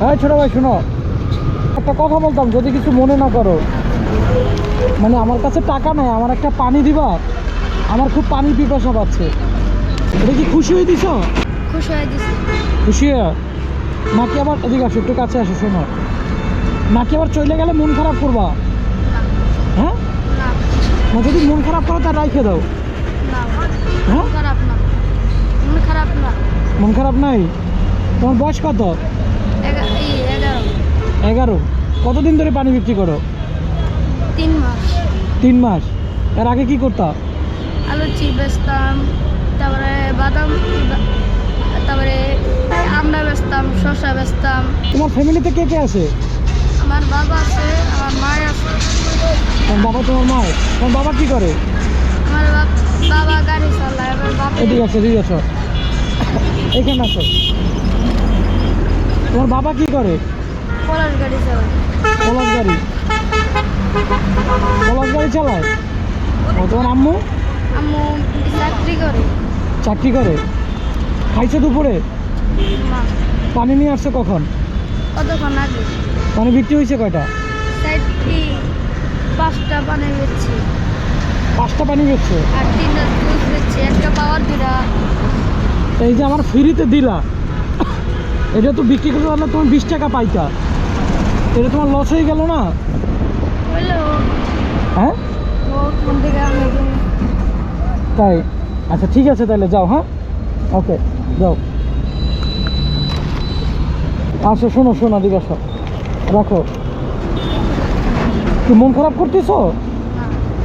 হ্যাঁ ছোট ভাই শোনো। একটা কথা বলতাম যদি কিছু মনে না করো। মানে আমার কাছে টাকা নাই আমার একটা পানি দিবা। আমার খুব পানির পিপাসা পাচ্ছে। এটা কি খুশি হয়ে দিছ? খুশি হয়ে দিছি। খুশি নাকি আবার এদিকে আসো একটু কাছে আসো শোনো। নাকি আবার চলে গেলে মন খারাপ করবা? হ্যাঁ? না। যদি মন খারাপ করো তা রাইখে দাও। না। হ্যাঁ? মন খারাপ না। মন খারাপ না। মন খারাপ নাই? তোমার বয়স কত? এগারো। কতদিন ধরে পানি বিক্রি করো? তিন মাস। তিন মাস। এর আগে কি করতা? আলু চিপ বেচতাম তারপরে বাদাম তারপরে আমরা বেচতাম শসা বেচতাম। তোমার ফ্যামিলিতে কে কে আছে? আমার বাবা আছে আমার মা আছে। তোমার বাবা তোমার মা তোমার বাবা কি করে? আমার বাবা গাড়ি চালায় আমার বাপ এদিকে আছে এদিকে আছো এখানে আছো তোমার বাবা কি করে? পলাশ গাড়ি চালায়। পলাশ গাড়ি? পলাশ গাড়ি চালায়? ও তোমার আম্মু? আম্মু চাকরি করে। চাকরি করে? খাইছো দুপুরে? পানি নিয়ে আসছো কখন? কতক্ষণ আগে? পানি বিক্রি হয়েছে কয়টা? পাঁচটা পানি বেচছি। পাঁচটা পানি বেচছো? আর তিনটা জুস বেচছি একটা পাওয়ার দুটা এই যে আমার ফ্রিতে দিলা। এটা তো বিক্রি করতে পারলে তোমার বিশ টাকা পাইতা। এটা তোমার লস হয়ে গেল না? হ্যাঁ। তাই? আচ্ছা ঠিক আছে তাহলে যাও হ্যাঁ? ওকে যাও। আসো শোনো শোনো দিকে আসো রাখো। কি মন খারাপ করতেছো?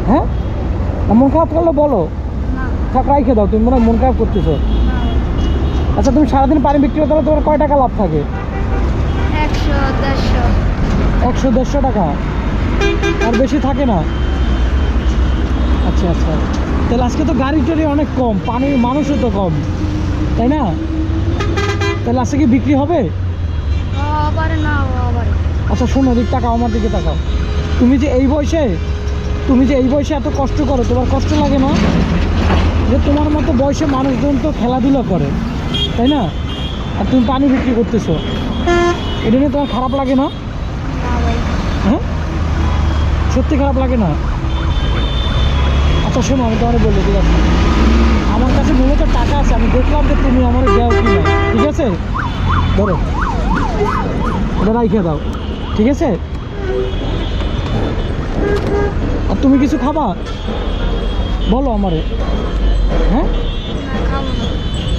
হ্যাঁ? মন খারাপ করলে বলো। থাক রাইখে দাও তুমি মনে হয় মন খারাপ করতেছো। আচ্ছা তুমি সারাদিন পানি বিক্রি করতে তোমার কয় টাকা লাভ থাকে? একশো একশো দেড়শো টাকা। আর বেশি থাকে না। আচ্ছা আচ্ছা। তাহলে আজকে তো গাড়ি টাড়ি অনেক কম পানি মানুষও তো কম তাই না? তাহলে আজকে কি বিক্রি হবে? না আচ্ছা শোনো দিক টাকা আমার দিকে তাকাও। তুমি যে এই বয়সে তুমি যে এই বয়সে এত কষ্ট করো তোমার কষ্ট লাগে না? যে তোমার মতো বয়সে মানুষজন তো খেলাধুলা করে তাই না? আর তুমি পানি বিক্রি করতেছো। এটা নিয়ে তোমার খারাপ লাগে না? হ্যাঁ? সত্যি খারাপ লাগে না? আচ্ছা শোনো আমি তোমার বলব ঠিক আছে? আমার কাছে মূলত টাকা আছে আমি দেখলাম যে তুমি আমার দেও কি না ঠিক আছে? ধরো এটা রাইখে দাও ঠিক আছে? আর তুমি কিছু খাবা? বলো আমারে হ্যাঁ?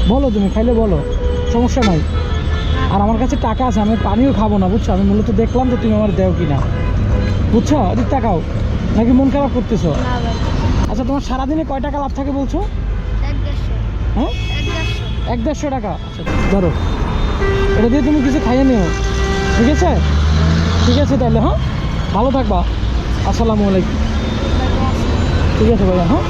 বলো তুমি খাইলে বলো সমস্যা নাই। আর আমার কাছে টাকা আছে আমি পানিও খাব না বুঝছ? আমি মূলত দেখলাম যে তুমি আমার দেও কি না বুঝছ? এদিক টাকাও নাকি মন খারাপ করতেছো? আচ্ছা তোমার সারাদিনে কয় টাকা লাভ থাকে বলছো? হ্যাঁ? এক দেড়শো। এক দেড়শো টাকা? আচ্ছা ধরো। এটা দিয়ে তুমি কিছু খাইয়ে নিও। ঠিক আছে? ঠিক আছে তাহলে হ্যাঁ? ভালো থাকবা। আসসালামু আলাইকুম। ঠিক আছে ভাইয়া হ্যাঁ?